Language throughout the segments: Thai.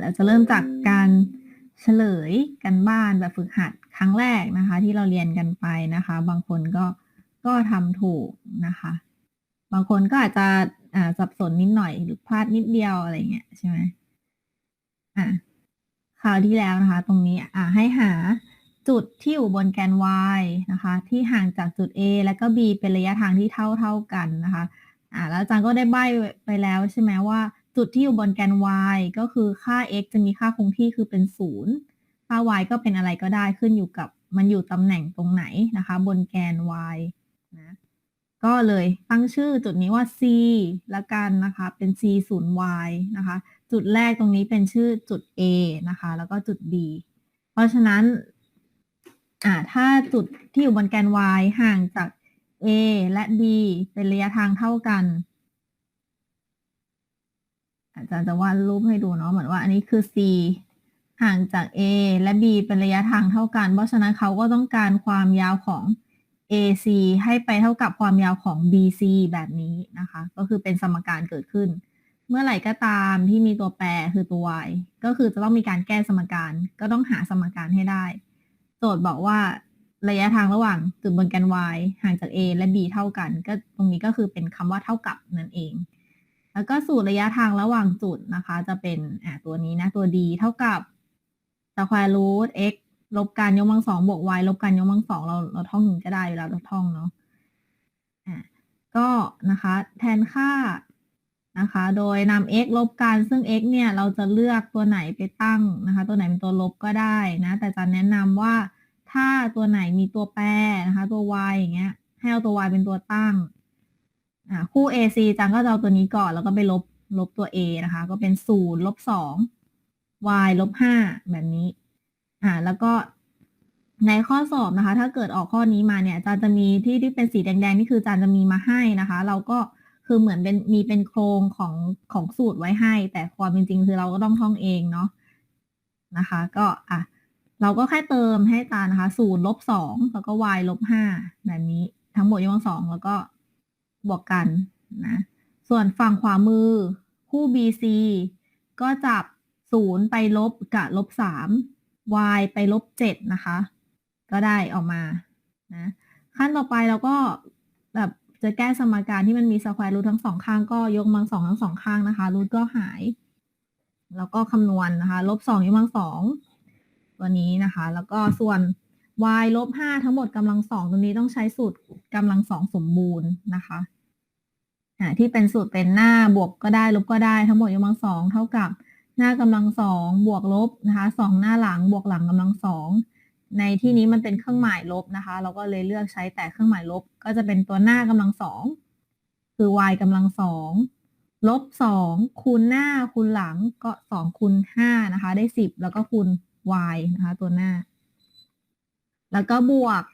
เราจะเริ่มจากการเฉลยกันบ้านแบบฝึกหัดครั้งแรกนะคะ ที่เราเรียนกันไปนะคะ บางคนก็ก็ทำถูกนะคะ บางคนก็อาจจะอ่าสับสนนิดหน่อยหรือพลาดนิดเดียวอะไรเงี้ยใช่ไหมอะคราวที่แล้วนะคะ ตรงนี้อ่าให้หาจุดที่อยู่บนแกน y นะคะ ที่ห่างจากจุด a และก็ b เป็นระยะทางที่เท่าเท่ากันนะคะอ่าแล้วอาจารย์ก็ได้ใบ้ไปแล้วใช่ไหมว่า จุดที่อยู่บนแกน y ก็คือค่า x จะมีค่าคงที่คือเป็นศูนย์ค่า y ก็เป็นอะไรก็ได้ขึ้นอยู่กับมันอยู่ตำแหน่งตรงไหนนะคะ บนแกน y นะก็เลยตั้งชื่อจุดนี้ว่า c ละกันนะคะเป็น c ศูนย์ y นะคะ จุดแรกตรงนี้เป็นชื่อจุด a นะคะ แล้วก็จุด b เพราะฉะนั้นอ่าถ้าจุดที่อยู่บนแกน y ห่างจาก a และ b เป็นระยะทางเท่ากัน อาจารย์จะวาดรูปให้ดูเนาะเหมือนว่าอันนี้คือ c ห่างจาก a และ b เป็นระยะทางเท่ากัน เพราะฉะนั้นเขาก็ต้องการความยาวของ AC ให้ไปเท่ากับความยาวของ BC แบบนี้นะคะ ก็คือเป็นสมการเกิดขึ้น เมื่อไหร่ก็ตามที่มีตัวแปรคือตัว y ก็คือจะต้องมีการแก้สมการ ก็ต้องหาสมการให้ได้ โจทย์บอกว่าระยะทางระหว่างจุดบนแกน y ห่างจาก a และ b เท่ากัน ก็ตรงนี้ก็คือเป็นคำว่าเท่ากับนั่นเอง แล้วก็สูตรระยะทางระหว่างจุดนะคะ จะเป็นอ่าตัวนี้นะ ตัว d เท่ากับ square root x ลบการยกกำลังสองบวก y ลบการยกกำลังสองเราเราท่องอย่างก็ได้เวลาเราท่องเนาะอ่าก็นะคะแทนค่านะคะ โดยนำ x ลบกันซึ่ง x เนี่ย เราจะเลือกตัวไหนไปตั้งนะคะ ตัวไหนเป็นตัวลบก็ได้นะ แต่จะแนะนำว่าถ้าตัวไหนมีตัวแปรนะคะ ตัว y อย่างเงี้ย ให้เอาตัว y เป็นตัวตั้ง อ่าคู่ ac จังก็จะเอาตัวนี้ก่อนแล้วก็ไปลบลบตัว a นะคะ ก็เป็นศูนย์ลบสอง y ลบห้าแบบนี้ อ่า แล้วก็ในข้อสอบนะคะ ถ้าเกิดออกข้อนี้มาเนี่ยจารย์จะมีที่ที่เป็นสีแดงๆนี่คือจารย์จะมีมาให้นะคะ เราก็คือเหมือนเป็นมีเป็นโครงของของสูตรไว้ให้ แต่ความเป็นจริงคือเราก็ต้องท่องเองเนาะนะคะ ก็อะเราก็แค่เติมให้อาจารย์นะคะศูนย์ลบสองแล้วก็ y ลบห้าแบบนี้ทั้งหมดยกกำลังสองแล้วก็ บวกกันนะส่วนฝั่งขวามือ คู่ BC ก็จับศูนย์ไปลบกับลบสาม y ไปลบเจ็ดนะคะ ก็ได้ออกมานะขั้นต่อไปเราก็แบบจะแก้สมการที่มันมีสแควร์รูททั้งสองข้างก็ยกกำลังสองทั้งสองข้างนะคะรูทก็หาย แล้วก็คำนวณนะคะลบสองยกกำลังสองตัวนี้นะคะ แล้วก็ส่วน y ลบห้าทั้งหมดกำลังสองตัวนี้ต้องใช้สูตรกำลังสองสมบูรณ์นะคะที่เป็นสูตรเป็นหน้าบวกก็ได้ลบก็ได้ทั้งหมดยกกำลังสองเท่ากับหน้ากำลังสองบวกลบนะคะสองหน้าหลังบวกหลังกำลังสองในที่นี้มันเป็นเครื่องหมายลบนะคะ เราก็เลยเลือกใช้แต่เครื่องหมายลบ ก็จะเป็นตัวหน้ากำลังสองคือ y กำลังสองลบสองคูณหน้าคูณหลังก็สองคูณห้านะคะ ได้สิบแล้วก็คูณ y นะคะ ตัวหน้า แล้วก็บวก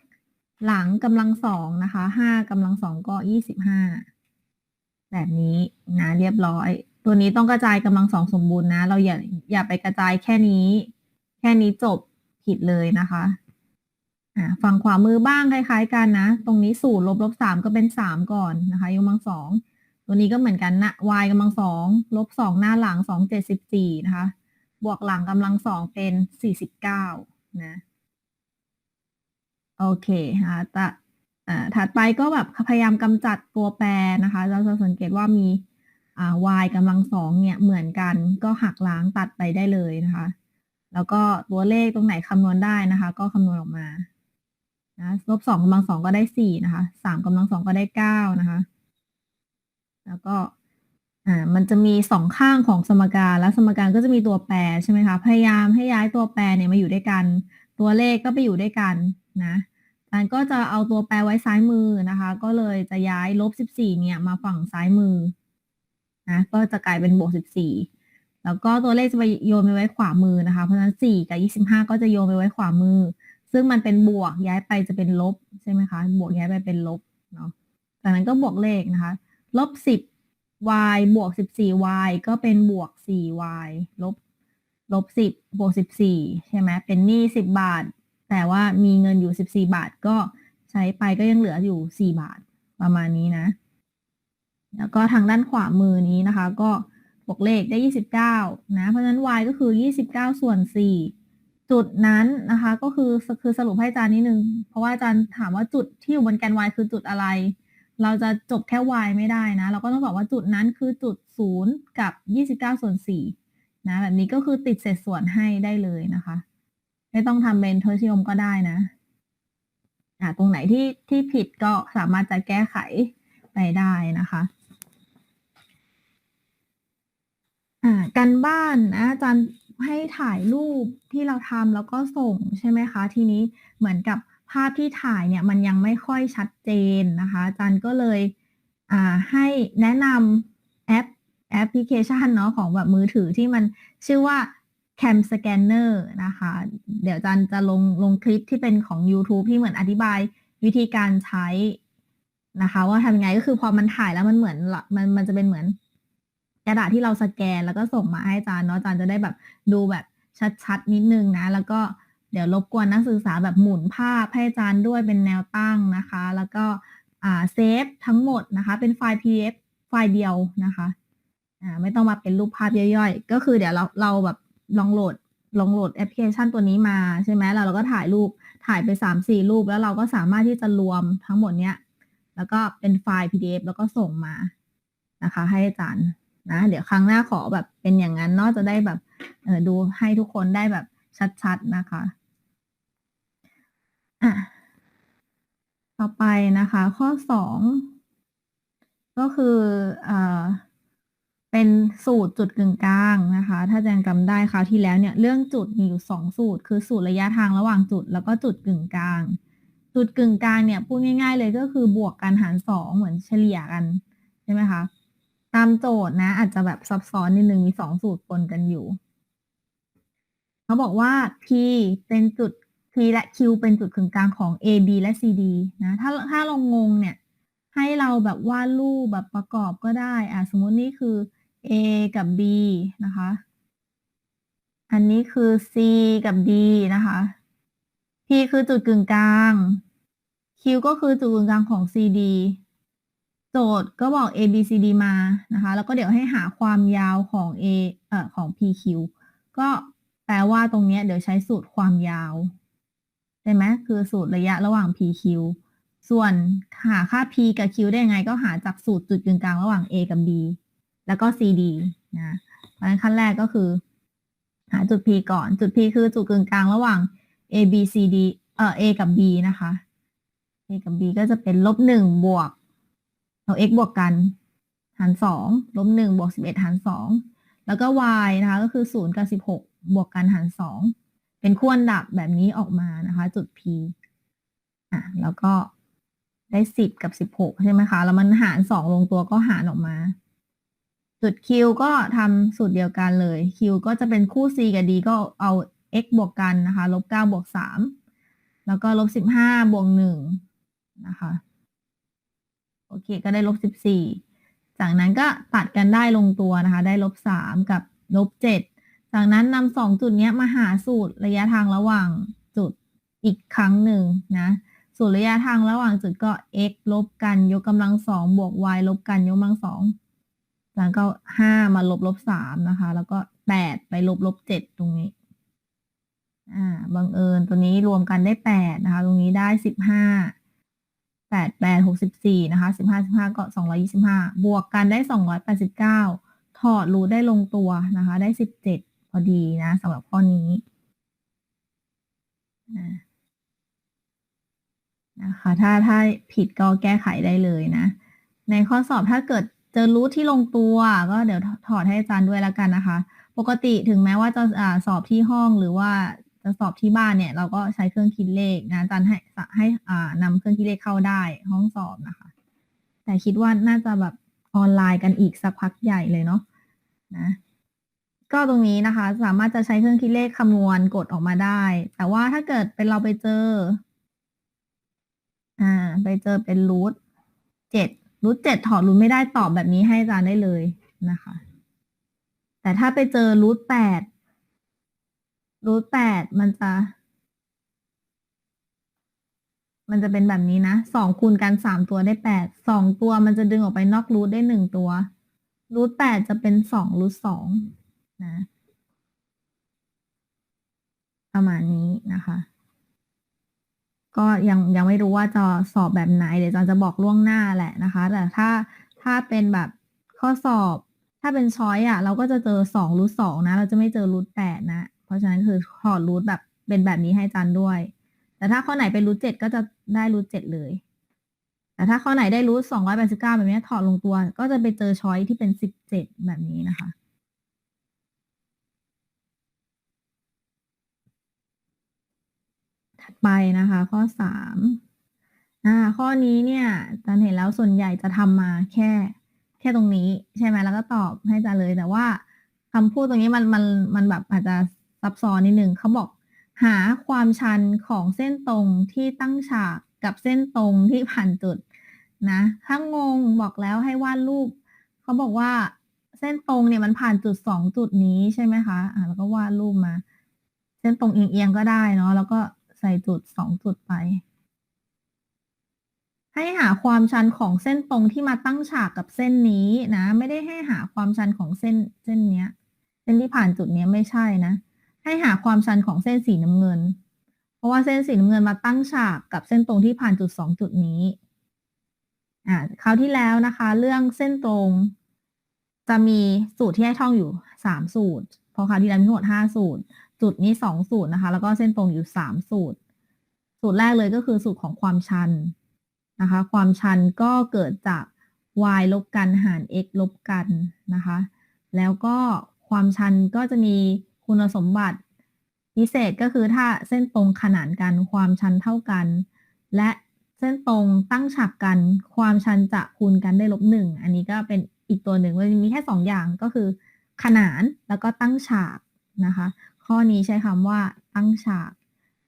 หลังกำลังสองนะคะห้ากำลังสองก็ยี่สิบห้าแบบนี้นะเรียบร้อย ตัวนี้ต้องกระจายกำลังสองสมบูรณ์นะ เราอย่าอย่าไปกระจายแค่นี้ แค่นี้จบผิดเลยนะคะอ่าฝั่งขวามือบ้างคล้าย ๆ กันนะ ตรงนี้ศูนย์ลบลบสามก็เป็นสามก่อนนะคะยกกำลังสองตัวนี้ก็เหมือนกันนะ y กำลังสองลบสองหน้าหลังสองเจ็ดสิบสี่นะคะ บวกหลังกำลังสองเป็นสี่สิบเก้านะ โอเคนะคะแต่อถัดไปก็แบบพยายามกำจัดตัวแปรนะคะ เราจะสังเกตว่ามีา y กำลังสองเนี่ยเหมือนกันก็หักล้างตัดไปได้เลยนะคะ แล้วก็ตัวเลขตรงไหนคำนวณได้นะคะ ก็คำนวณออกมานะลบสองกำลังสองก็ได้สี่นะคะสามกำลังสองก็ได้เก้านะคะ แล้วก็อ่ามันจะมีสองข้างของสมการแล้วสมการก็จะมีตัวแปรใช่ไหมคะพยายามให้ย้ายตัวแปรเนี่ยมาอยู่ด้วยกัน ตัวเลขก็ไปอยู่ด้วยกันนะ อาจารย์ก็จะเอาตัวแปรไว้ซ้ายมือนะคะ ก็เลยจะย้ายลบสิบสี่เนี่ยมาฝั่งซ้ายมือนะก็จะกลายเป็นบวกสิบสี่แล้วก็ตัวเลขจะไปโยนไปไว้ขวามือนะคะ เพราะฉะนั้นสี่กับยี่สิบห้าก็จะโยนไปไว้ขวามือ ซึ่งมันเป็นบวกย้ายไปจะเป็นลบใช่ไหมคะ บวกย้ายไปเป็นลบเนาะจากนั้นก็บวกเลขนะคะ ลบสิบ y บวกสิบสี่ y ก็เป็นบวกสี่ y ลบลบสิบบวกสิบสี่ใช่ไหมเป็นหนี้สิบบาท แต่ว่ามีเงินอยู่สิบสี่บาทก็ใช้ไปก็ยังเหลืออยู่สี่บาทประมาณนี้นะ แล้วก็ทางด้านขวามือนี้นะคะ ก็บวกเลขได้ยี่สิบเก้านะ เพราะฉะนั้น y ก็คือยี่สิบเก้าส่วนสี่จุดนั้นนะคะ ก็คือคือสรุปให้อาจารย์นิดนึง เพราะว่าอาจารย์ถามว่าจุดที่อยู่บนแกน y คือจุดอะไร เราจะจบแค่ y ไม่ได้นะ เราก็ต้องบอกว่าจุดนั้นคือจุดศูนย์กับยี่สิบเก้าส่วนสี่นะแบบนี้ก็คือติดเศษส่วนให้ได้เลยนะคะ ไม่ต้องทำเป็นเทอร์ชิโอมก็ได้นะอ่าตรงไหนที่ที่ผิดก็สามารถจะแก้ไขไปได้นะคะอ่าการบ้านนะอาจารย์ให้ถ่ายรูปที่เราทำแล้วก็ส่งใช่ไหมคะ ทีนี้เหมือนกับภาพที่ถ่ายเนี่ยมันยังไม่ค่อยชัดเจนนะคะอาจารย์ก็เลยอ่าให้แนะนำแอปแอปพลิเคชันเนาะของแบบมือถือที่มันชื่อว่า Cam Scanner นะคะ เดี๋ยวจารย์จะลงลงคลิปที่เป็นของ YouTube ที่เหมือนอธิบายวิธีการใช้นะคะ ว่าทำยังไงก็คือพอมันถ่ายแล้วมันเหมือนมันมันจะเป็นเหมือน กระดาษที่เราสแกนแล้วก็ส่งมาให้อาจารย์เนาะอาจารย์จะได้แบบดูแบบชัดๆ นิดนึงนะ แล้วก็เดี๋ยวรบกวนนักศึกษาแบบหมุนภาพให้อาจารย์ด้วยเป็นแนวตั้งนะคะ แล้วก็อ่าเซฟทั้งหมดนะคะ เป็นไฟล์ PDF ไฟล์เดียวนะคะอ่าไม่ต้องมาเป็นรูปภาพย่อยๆ ก็คือเดี๋ยวเราเราแบบ ลองโหลดลองโหลดแอปพลิเคชันตัวนี้มาใช่ไหมแล้วเราก็ถ่ายรูปถ่ายไปสามสี่รูป แล้วเราก็สามารถที่จะรวมทั้งหมดเนี้ย แล้วก็เป็นไฟล์ PDF แล้วก็ส่งมานะคะ ให้อาจารย์นะ เดี๋ยวครั้งหน้าขอแบบเป็นอย่างนั้นเนาะจะได้แบบเออดูให้ทุกคนได้แบบชัดๆนะคะอะต่อไปนะคะ ข้อสองก็คืออ่อ เป็นสูตรจุดกึ่งกลางนะคะ ถ้าแจงจำได้คราวที่แล้วเนี่ยเรื่องจุดมีอยู่สองสูตร คือสูตรระยะทางระหว่างจุด แล้วก็จุดกึ่งกลาง จุดกึ่งกลางเนี่ยพูดง่าย ๆ เลยก็คือบวกกันหารสองเหมือนเฉลี่ยกันใช่ไหมคะตามโจทย์นะอาจจะแบบซับซ้อนนิดนึงมีสองสูตรปนกันอยู่เขาบอกว่า P เป็นจุด P และ Q เป็นจุดกึ่งกลางของ A B และ C D นะถ้าถ้าเรางงเนี่ยให้เราแบบวาดรูปแบบประกอบก็ได้อะสมมตินี่คือ A กับ B นะคะ อันนี้คือ C กับ D นะคะ P คือจุดกึ่งกลาง Q ก็คือจุดกึ่งกลางของ CD โจทย์ก็บอก A B C D มานะคะ แล้วก็เดี๋ยวให้หาความยาวของ A เอ่อของ PQ ก็แปลว่าตรงนี้เดี๋ยวใช้สูตรความยาวใช่ไหมคือสูตรระยะระหว่าง PQ ส่วนหาค่า P กับ Q ได้ยังไงก็หาจากสูตรจุดกึ่งกลางระหว่าง A กับ B แล้วก็ CD นะเพราะฉะนั้นขั้นแรกก็คือ หาจุด P ก่อน จุด P คือจุดกึ่งกลางระหว่าง A B C D เอ่อ A กับ B นะคะ A กับ B ก็จะเป็นลบหนึ่งบวกเอา x บวกกัน หารสองลบหนึ่งบวกสิบเอ็ดหารสองแล้วก็ y นะคะก็คือศูนย์กับสิบหกบวกกันหารสองเป็นขั้วดับแบบนี้ออกมานะคะ จุด p อะแล้วก็ได้สิบกับสิบหกใช่ไหมคะ แล้วมันหารสองลงตัวก็หารออกมา จุด q ก็ทำสูตรเดียวกันเลย q ก็จะเป็นคู่ c กับ d ก็เอา x บวกกันนะคะ ลบเก้าบวกสามแล้วก็ลบสิบห้าบวกหนึ่งนะคะ โอเค ก็ได้ลบสิบสี่จากนั้นก็ตัดกันได้ลงตัวนะคะ ได้ลบสามกับลบเจ็ดจากนั้นนำสองจุดนี้มาหาสูตรระยะทางระหว่างจุดอีกครั้งหนึ่งนะ สูตรระยะทางระหว่างจุดก็ x ลบกันยกกำลังสองบวก y ลบกันยกกำลังสอง จากนั้นก็ห้ามาลบลบสามนะคะ แล้วก็แปดไปลบลบเจ็ดตรงนี้ อ่า บังเอิญตัวนี้รวมกันได้แปดนะคะ ตรงนี้ได้สิบห้าแปดแปดหกสิบสี่นะคะสิบห้าสิบห้าก็สองร้อยี่สิบห้าบวกกันได้สองร้อยแปดสิบเก้าถอดรูทได้ลงตัวนะคะ ได้สิบเจ็ดพอดีนะสำหรับข้อนี้นะคะ ถ้าถ้าผิดก็แก้ไขได้เลยนะ ในข้อสอบถ้าเกิด เจอรูทที่ลงตัว ก็เดี๋ยวถอดให้อาจารย์ด้วยแล้วกันนะคะ ปกติถึงแม้ว่าจะอาสอบที่ห้องหรือว่าจะสอบที่บ้านเนี่ย เราก็ใช้เครื่องคิดเลขนะอาจารย์ให้ให้อ่านำเครื่องคิดเลขเข้าได้ห้องสอบนะคะ แต่คิดว่าน่าจะแบบออนไลน์กันอีกสักพักใหญ่เลยเนาะนะก็ตรงนี้นะคะ สามารถจะใช้เครื่องคิดเลขคำนวณกดออกมาได้ แต่ว่าถ้าเกิดเป็นเราไปเจอ อ่า ไปเจอเป็นรูทเจ็ด รูทเจ็ดถอดรูทไม่ได้ตอบแบบนี้ให้อาจารย์ได้เลยนะคะ แต่ถ้าไปเจอรูทแปดรูทแปดมันจะ มันจะเป็นแบบนี้นะสองคูณกันสามตัวได้แปดสองตัวมันจะดึงออกไปนอกรูทได้หนึ่งตัวรูทแปดจะเป็นสองรูทสองนะ ประมาณนี้นะคะ ก็ยังยังไม่รู้ว่าจะสอบแบบไหน เดี๋ยวจารย์จะบอกล่วงหน้าแหละนะคะ แต่ถ้าถ้าเป็นแบบข้อสอบ ถ้าเป็นช้อยอะเราก็จะเจอสองรูทสองนะ เราจะไม่เจอรูทแปดนะ เพราะฉะนั้นคือถอดรูทแบบเป็นแบบนี้ให้จารย์ด้วย แต่ถ้าข้อไหนเป็นรูทเจ็ดก็จะได้รูทเจ็ดเลย แต่ถ้าข้อไหนได้รูทสองร้อยแปดสิบเก้าแบบนี้ถอดลงตัว ก็จะไปเจอช้อยที่เป็นสิบเจ็ดแบบนี้นะคะ ถัดไปนะคะ ข้อสามอ่าข้อนี้เนี่ยอาจารย์เห็นแล้วส่วนใหญ่จะทำมาแค่ แค่ตรงนี้ใช่ไหมแล้วก็ตอบให้อาจารย์เลยแต่ว่าคำพูดตรงนี้มันมันมันแบบอาจจะซับซ้อนนิดนึงเขาบอกหาความชันของเส้นตรงที่ตั้งฉากกับเส้นตรงที่ผ่านจุดนะถ้างงบอกแล้วให้วาดรูปเขาบอกว่าเส้นตรงเนี่ยมันผ่านจุดสองจุดนี้ใช่ไหมคะอ่าแล้วก็วาดรูปมา เส้นตรงเอียงๆก็ได้เนาะแล้วก็ ส่จุดสองจุดไป ให้หาความชันของเส้นตรงที่มาตั้งฉากกับเส้นนี้นะ ไม่ได้ให้หาความชันของเส้นเส้นเนี้ย เส้นที่ผ่านจุดเนี้ยไม่ใช่นะ ให้หาความชันของเส้นสีน้ำเงิน เพราะว่าเส้นสีน้ำเงินมาตั้งฉากกับเส้นตรงที่ผ่านจุดสองจุดนี้อ่าคราวที่แล้วนะคะ เรื่องเส้นตรงจะมีสูตรที่ให้ท่องอยู่สามสูตร เพราะคราวที่แล้วมีทั้งหมดห้าสูตร จุดนี้สองสูตรนะคะ แล้วก็เส้นตรงอยู่สามสูตร สูตรแรกเลยก็คือสูตรของความชันนะคะ ความชันก็เกิดจาก y ลบกันหาร x ลบกันนะคะ แล้วก็ความชันก็จะมีคุณสมบัติพิเศษก็คือถ้าเส้นตรงขนานกันความชันเท่ากัน และเส้นตรงตั้งฉากกัน ความชันจะคูณกันได้ลบหนึ่งอันนี้ก็เป็นอีกตัวหนึ่งมันมีแค่สองอย่างก็คือ ขนานแล้วก็ตั้งฉากนะคะ ข้อนี้ใช้คำว่าตั้งฉาก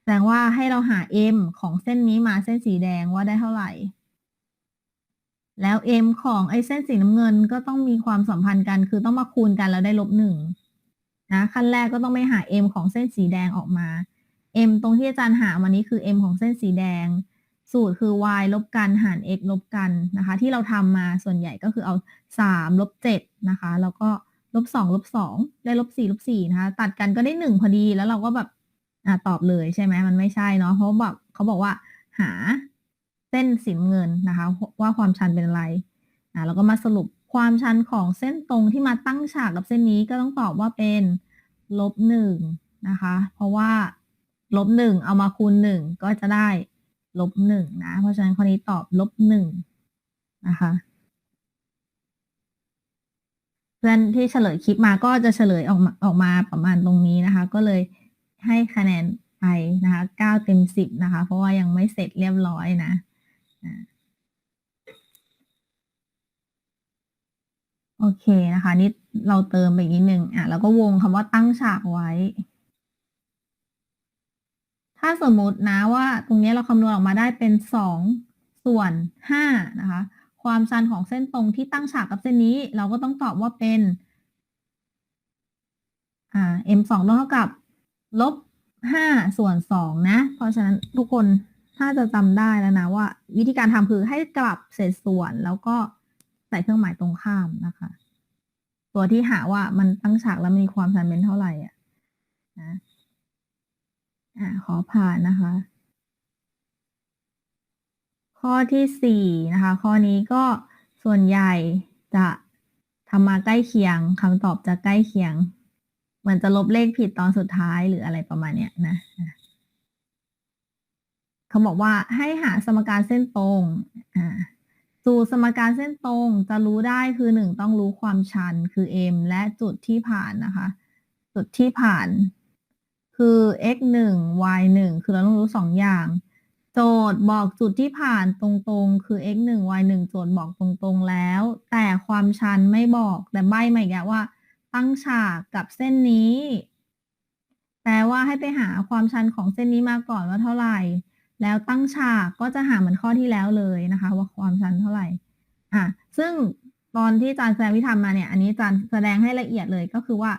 แสดงว่าให้เราหา m ของเส้นนี้มาเส้นสีแดงว่าได้เท่าไหร่ แล้ว m ของไอ้เส้นสีน้ำเงินก็ต้องมีความสัมพันธ์กัน คือต้องมาคูณกันแล้วได้ลบหนึ่งนะขั้นแรกก็ต้องไปหา m ของเส้นสีแดงออกมา m ตรงที่อาจารย์หาวันนี้คือ m ของเส้นสีแดง สูตรคือ y ลบกันหาร x ลบกันนะคะ ที่เราทำมาส่วนใหญ่ก็คือเอาสามลบเจ็ดนะคะ แล้วก็ ลบสองลบสองได้ลบสี่ลบสี่นะคะ ตัดกันก็ได้หนึ่งพอดีแล้วเราก็แบบอ่าตอบเลยใช่ไหมมันไม่ใช่เนาะเพราะบอกเขาบอกว่าหาเส้นสีน้ำเงินนะคะ ว่าความชันเป็นอะไรอ่าแล้วก็มาสรุปความชันของเส้นตรงที่มาตั้งฉากกับเส้นนี้ก็ต้องตอบว่าเป็นลบหนึ่งนะคะ เพราะว่าลบหนึ่งเอามาคูณหนึ่งก็จะได้ลบหนึ่งนะ เพราะฉะนั้นข้อนี้ตอบลบหนึ่งนะคะ เพื่อนที่เฉลยคลิปมาก็จะเฉลยออกมาออกมาประมาณตรงนี้นะคะ ก็เลยให้คะแนนไปนะคะเก้าเต็มสิบนะคะ เพราะว่ายังไม่เสร็จเรียบร้อยนะโอเคนะคะ นี่เราเติมไปอีกนิดนึงอะแล้วก็วงคำว่าตั้งฉากไว้ ถ้าสมมุตินะว่าตรงนี้เราคำนวณออกมาได้เป็นสองส่วนห้านะคะ ความชันของเส้นตรงที่ตั้งฉากกับเส้นนี้ เราก็ต้องตอบว่าเป็นอ่า m สองเท่ากับลบห้าส่วนสองนะ เพราะฉะนั้นทุกคนถ้าจะจำได้แล้วนะว่า วิธีการทำคือให้กลับเศษส่วนแล้วก็ใส่เครื่องหมายตรงข้ามนะคะ ตัวที่หาว่ามันตั้งฉากแล้วมีความชันเป็นเท่าไหร่อะนะอ่าขอผ่านนะคะ ข้อที่สี่นะคะ ข้อนี้ก็ส่วนใหญ่จะทำมาใกล้เคียงคำตอบจะใกล้เคียง เหมือนจะลบเลขผิดตอนสุดท้ายหรืออะไรประมาณเนี้ยนะเขาบอกว่าให้หาสมการเส้นตรงอ่าสูตรสมการเส้นตรงจะรู้ได้คือหนึ่งต้องรู้ความชันคือ m และจุดที่ผ่านนะคะ จุดที่ผ่าน คือ x หนึ่ง y หนึ่งคือเราต้องรู้สองอย่าง โจทย์บอกจุดที่ผ่านตรงๆ คือ x หนึ่ง y หนึ่งโจทย์บอกตรงๆแล้ว แต่ความชันไม่บอกแต่ใบมาอีกแล้วว่า ตั้งฉากกับเส้นนี้ แปลว่าให้ไปหาความชันของเส้นนี้มาก่อนว่าเท่าไหร่ แล้วตั้งฉากก็จะหาเหมือนข้อที่แล้วเลยนะคะ ว่าความชันเท่าไหร่อะซึ่งตอนที่อาจารย์แสดงวิธีมาเนี่ย อันนี้อาจารย์แสดงให้ละเอียดเลยก็คือว่า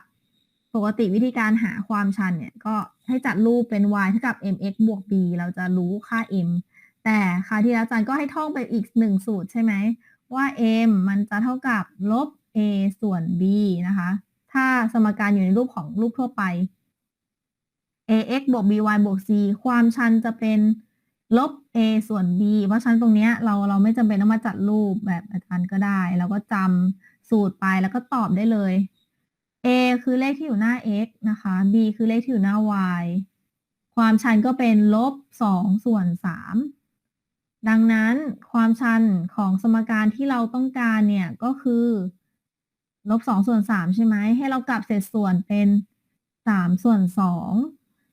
ปกติวิธีการหาความชันเนี่ย ก็ให้จัดรูปเป็น y เท่ากับ mx บวก b เราจะรู้ค่า m แต่คราวที่แล้วอาจารย์ก็ให้ท่องไปอีกหนึ่งสูตรใช่ไหม ว่า m มันจะเท่ากับลบ a ส่วน b นะคะ ถ้าสมการอยู่ในรูปของรูปทั่วไป ax บวก by บวก c ความชันจะเป็นลบ a ส่วน b เพราะฉะนั้นตรงนี้เราเราไม่จำเป็นต้องมาจัดรูปแบบอาจารย์ก็ได้ เราก็จำสูตรไปแล้วก็ตอบได้เลย a คือเลขที่อยู่หน้า x นะคะ b คือเลขที่อยู่หน้า y ความชันก็เป็นลบสองส่วนสามดังนั้นความชันของสมการที่เราต้องการเนี่ยก็คือลบสองส่วนสามใช่ไหมให้เรากลับเศษส่วนเป็นสามส่วนสอง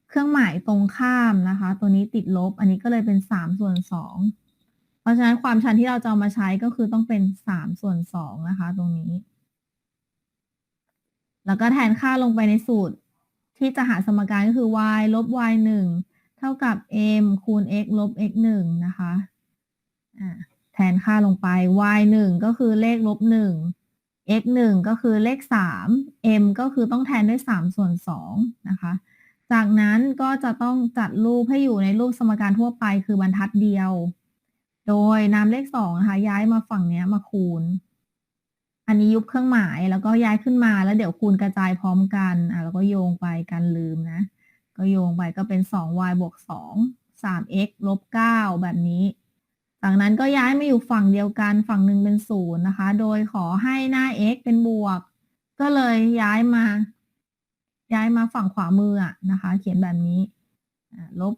เครื่องหมายตรงข้ามนะคะ ตัวนี้ติดลบ อันนี้ก็เลยเป็นสามส่วนสองเพราะฉะนั้นความชันที่เราจะเอามาใช้ก็คือต้องเป็นสามส่วนสองนะคะ ตรงนี้ แล้วก็แทนค่าลงไปในสูตร ที่จะหาสมการก็คือ y ลบ y หนึ่งเท่ากับ m คูณ x ลบ x หนึ่งนะคะแทนค่าลงไป y หนึ่งก็คือเลขลบหนึ่ง x หนึ่งก็คือเลขสาม m ก็คือต้องแทนด้วยสามส่วนสองนะคะ จากนั้นก็จะต้องจัดรูปให้อยู่ในรูปสมการทั่วไปคือบรรทัดเดียว โดยนำเลขสองนะคะย้ายมาฝั่งนี้มาคูณ อันนี้ยุบเครื่องหมายแล้วก็ย้ายขึ้นมาแล้วเดี๋ยวคูณกระจายพร้อมกัน อะแล้วก็โยงไปกันลืมนะ ก็โยงไปก็เป็น 2y บวก2 3x ลบ9แบบนี้ จากนั้นก็ย้ายมาอยู่ฝั่งเดียวกันฝั่งหนึ่งเป็นศูนย์นะคะ โดยขอให้หน้า x เป็นบวก ก็เลยย้ายมา ย้ายมาฝั่งขวามืออะนะคะ เขียนแบบนี้ลบ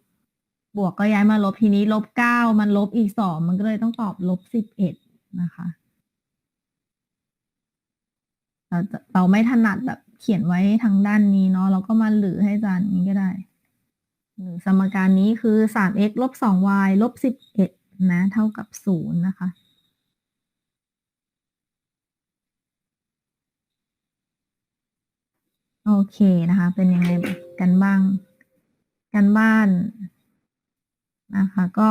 บวกก็ย้ายมาลบทีนี้ลบ9มันลบอีก 2 มันก็เลยต้องตอบลบ11นะคะ เราจะเราไม่ถนัดแบบเขียนไว้ทางด้านนี้เนาะเราก็มาหรือให้อาจารย์นี้ก็ได้หรือสมการนี้คือ 3x ลบ 2y ลบ 11 นะ เท่ากับ 0 นะคะ โอเคนะคะ เป็นยังไงกันบ้าง กันบ้านนะคะ ก็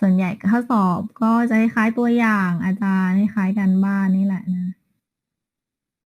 ส่วนใหญ่ข้อสอบก็จะคล้ายตัวอย่างอาจารย์คล้ายกันบ้านนี่แหละนะ